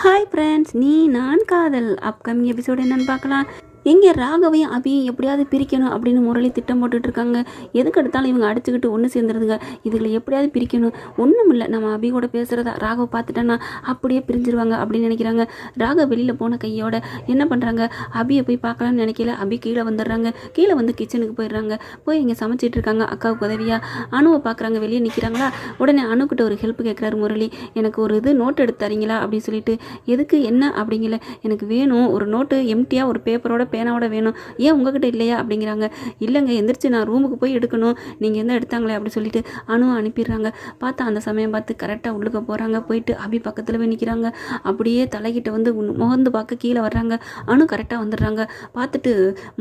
Hi friends நீ நான் காதல். அப்கமிங் எபிசோடு என்னன்னு பார்க்கலாம். எங்கே ராகவையும் அபியும் எப்படியாவது பிரிக்கணும் அப்படின்னு முரளி திட்டம் போட்டுட்ருக்காங்க. எதுக்கு எடுத்தாலும் இவங்க அடிச்சுக்கிட்டு ஒன்று சேர்ந்துருதுங்க. இதுகளை எப்படியாவது பிரிக்கணும். ஒன்றும் இல்லை. நம்ம அபி கூட பேசுகிறதா ராகவ் பார்த்துட்டேன்னா அப்படியே பிரிஞ்சிருவாங்க அப்படின்னு நினைக்கிறாங்க. ராகவ் வெளியில் போன கையோட என்ன பண்ணுறாங்க அபியை போய் பார்க்கலான்னு நினைக்கல அபி கீழே வந்துடுறாங்க. கீழே வந்து கிச்சனுக்கு போயிடுறாங்க. போய் இங்கே சமைச்சிட்டு இருக்காங்க அக்காவுக்கு உதவியா. அணுவை பார்க்குறாங்க. வெளியே நிற்கிறாங்களா உடனே அணுக்கிட்ட ஒரு ஹெல்ப் கேட்குறாரு முரளி. எனக்கு ஒரு இது நோட் எடுத்து தரீங்களா? அப்படின்னு சொல்லிட்டு எதுக்கு? என்ன? அப்படிங்கல. எனக்கு வேணும். ஒரு நோட்டு எம்டியாக ஒரு பேப்பரோட பேனாவோட வேணும். ஏன் உங்ககிட்ட இல்லையா? அப்படிங்கிறாங்க. இல்லைங்க எந்திரிச்சு நான் ரூமுக்கு போய் எடுக்கணும். நீங்கள் எந்த எடுத்தாங்களே அப்படி சொல்லிட்டு அணுவை அனுப்பிடுறாங்க. பார்த்தா அந்த சமயம் பார்த்து கரெக்டாக உள்ளுக்க போகிறாங்க போயிட்டு அபி பக்கத்தில் போய் நிற்கிறாங்க அப்படியே தலைகிட்ட வந்து முகந்து பார்க்க கீழே வர்றாங்க. அணு கரெக்டாக வந்துடுறாங்க. பார்த்துட்டு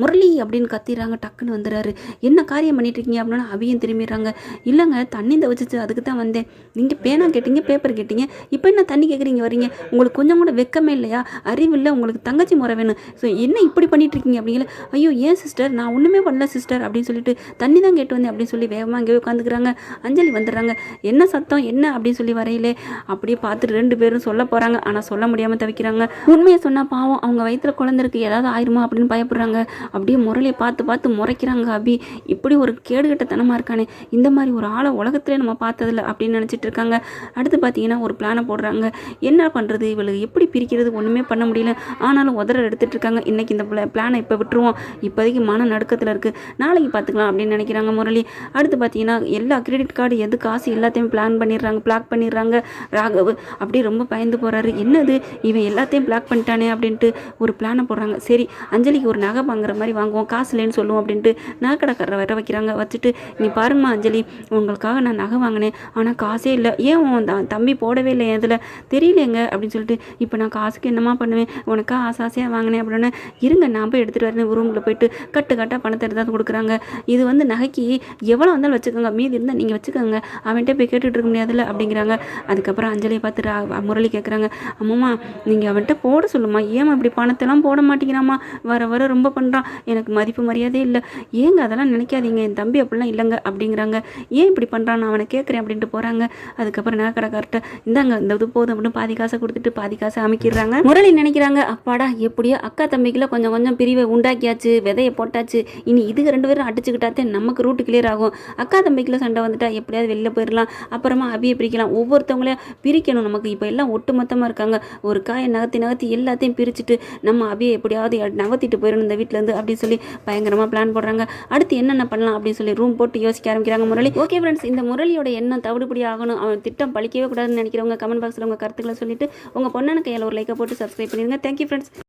முரளி அப்படின்னு கத்திடுறாங்க. டக்குன்னு வந்துடுறாரு. என்ன காரியம் பண்ணிட்டு இருக்கீங்க? அப்படின்னா அபியும் திரும்பிடுறாங்க. இல்லைங்க தண்ணி தவச்சிச்சு அதுக்கு தான் வந்தேன். நீங்கள் பேனா கேட்டீங்க பேப்பர் கேட்டீங்க. இப்போ என்ன தண்ணி கேட்குறீங்க வரீங்க? உங்களுக்கு கொஞ்சம் கூட வெக்கமே இல்லையா? அறிவு இல்லை உங்களுக்கு தங்கச்சி முறை வேணும். ஸோ என்ன இப்படி பண்ணி இருக்கீங்க அப்படிங்கல ஐயோ ஏன் சிஸ்டர் நான் ஒன்றுமே பண்ணல சிஸ்டர் அப்படின்னு சொல்லிட்டு தண்ணி தான் கேட்டு வந்தேன் அப்படின்னு சொல்லி வேகமாக அங்கே உட்காந்துக்கிறாங்க. அஞ்சலி வந்துடுறாங்க. என்ன சத்தம்? என்ன? அப்படின்னு சொல்லி வரையிலே அப்படியே பார்த்துட்டு ரெண்டு பேரும் சொல்ல போகிறாங்க ஆனால் சொல்ல முடியாமல் தவிக்கிறாங்க. உண்மையை சொன்னால் பாவம் அவங்க வயிற்றுல குழந்தைருக்கு ஏதாவது ஆயிருமா அப்படின்னு பயப்படுறாங்க. அப்படியே முரளியை பார்த்து பார்த்து முறைக்கிறாங்க அபி. இப்படி ஒரு கேடுகட்டத்தனமாக இருக்கானே. இந்த மாதிரி ஒரு ஆளை உலகத்திலே நம்ம பார்த்ததில்ல அப்படின்னு நினச்சிட்டு இருக்காங்க. அடுத்து பார்த்தீங்கன்னா ஒரு பிளானை போடுறாங்க. என்ன பண்ணுறது இவளுக்கு எப்படி பிரிக்கிறது? ஒன்றுமே பண்ண முடியல. ஆனாலும் உதற எடுத்துகிட்டு இருக்காங்க. இன்னைக்கு இந்த பிளானை இப்போ விட்டுருவோம். இப்போதைக்கு மன நடுக்கத்தில் இருக்குது நாளைக்கு பார்த்துக்கலாம் அப்படின்னு நினைக்கிறாங்க முரளி. அடுத்து பார்த்தீங்கன்னா எல்லா கிரெடிட் கார்டு எது காசு எல்லாத்தையும் பிளான் பண்ணிடுறாங்க பிளாக் பண்ணிடுறாங்க. ராகவ் அப்படியே ரொம்ப பயந்து போகிறாரு என்னது? இவன் எல்லாத்தையும் பிளாக் பண்ணிட்டானே அப்படின்ட்டு ஒரு பிளானை போடுறாங்க. சரி அஞ்சலிக்கு ஒரு நகை வாங்குற மாதிரி வாங்குவோம். காசு இல்லைன்னு சொல்லுவோம் அப்படின்ட்டு நகைக்கடைக்காரரை வர வைக்கிறாங்க. வச்சுட்டு நீ பாருங்கம்மா அஞ்சலி உங்களுக்காக நான் நகை வாங்கினேன். ஆனால் காசே இல்லை. ஏன் உன் தம்பி போடவே இல்லை இதில்? தெரியலங்க அப்படின்னு சொல்லிட்டு இப்போ நான் காசுக்கு என்னம்மா பண்ணுவேன்? உனக்கா ஆசை ஆசையாக வாங்கினேன். அப்படின்னு இருங்க நான் போய் எடுத்துகிட்டு வரேன் ரூமில் போயிட்டு கட்டு கட்டாக பணத்தை எடுத்தாந்து கொடுக்குறாங்க. இது வந்து நகைக்கு எவ்வளோ வந்தாலும் வச்சுக்கோங்க மீதி இருந்தால் நீங்கள் வச்சுக்கோங்க. அவன்கிட்ட போய் கேட்டுட்டு இருக்க முடியாதுல்ல அப்படிங்கிறாங்க. அதுக்கப்புறம் அஞ்சலியை பார்த்து ரா- முரளி கேட்குறாங்க அம்மாம்மா நீங்கள் அவன்கிட்ட போட சொல்லுமா ஏமா இப்படி பணத்தெல்லாம் போட மாட்டேங்கிறாம்மா? வர வர ரொம்ப பண்ணுறான் எனக்கு மதிப்பு மரியாதையே இல்லை. ஏங்க அதெல்லாம் நினைக்காதீங்க. என் தம்பி அப்படிலாம் இல்லைங்க அப்படிங்கிறாங்க. ஏன் இப்படி பண்ணுறான் நான் அவனை கேட்குறேன் அப்படின்ட்டு போகிறாங்க அதுக்கப்புறம் நகை கடைக்கார்ட்ட இந்தாங்க இந்த இது போதும் அப்படின்னு பாதி காசை கொடுத்துட்டு பாதி காசை அமைக்கிறாங்க முரளி நினைக்கிறாங்க அப்பாடா எப்படியோ அக்கா தம்பிக்குள்ள கொஞ்சம் கொஞ்சம் பிரிவை உண்டாக்கியாச்சு விதையை போட்டாச்சு. இனி இதுக்கு ரெண்டு பேரும் அடிச்சுக்கிட்டாத்தே நமக்கு ரூட்டு கிளியர் ஆகும். அக்கா தம்பிக்குள்ள சண்டை வந்துட்டா எப்படியாவது வெளில போயிடலாம் அப்புறமா அபியை பிரிக்கலாம். ஒவ்வொருத்தவங்களையும் பிரிக்கணும் நமக்கு. இப்போ எல்லாம் ஒட்டுமொத்தமாக இருக்காங்க. ஒரு காயை நகர்த்தி நகர்த்தி எல்லாத்தையும் பிரிச்சுட்டு நம்ம அபியை எப்படியாவது நகர்த்திட்டு போயிடணும் இந்த வீட்டிலேருந்து அப்படின்னு சொல்லி பயங்கரமாக பிளான் போடுறாங்க. அடுத்து என்னென்ன பண்ணலாம் அப்படின்னு சொல்லி ரூம் போட்டு யோசிக்க ஆரம்பிக்கிறாங்க முரளி. ஓகே ஃப்ரெண்ட்ஸ் இந்த முரளியோட எண்ணம் தவிடுபடி ஆகணும். அவன் திட்டம் பழிக்கவே கூடாதுன்னு நினைக்கிறவங்க கமெண்ட் பாக்ஸில் உங்கள் கருத்துக்களை சொல்லிட்டு உங்கள் பொண்ணான கையில் ஒரு லைக்கை போட்டு சப்ஸ்கிரைப் பண்ணிடுங்க. Thank you friends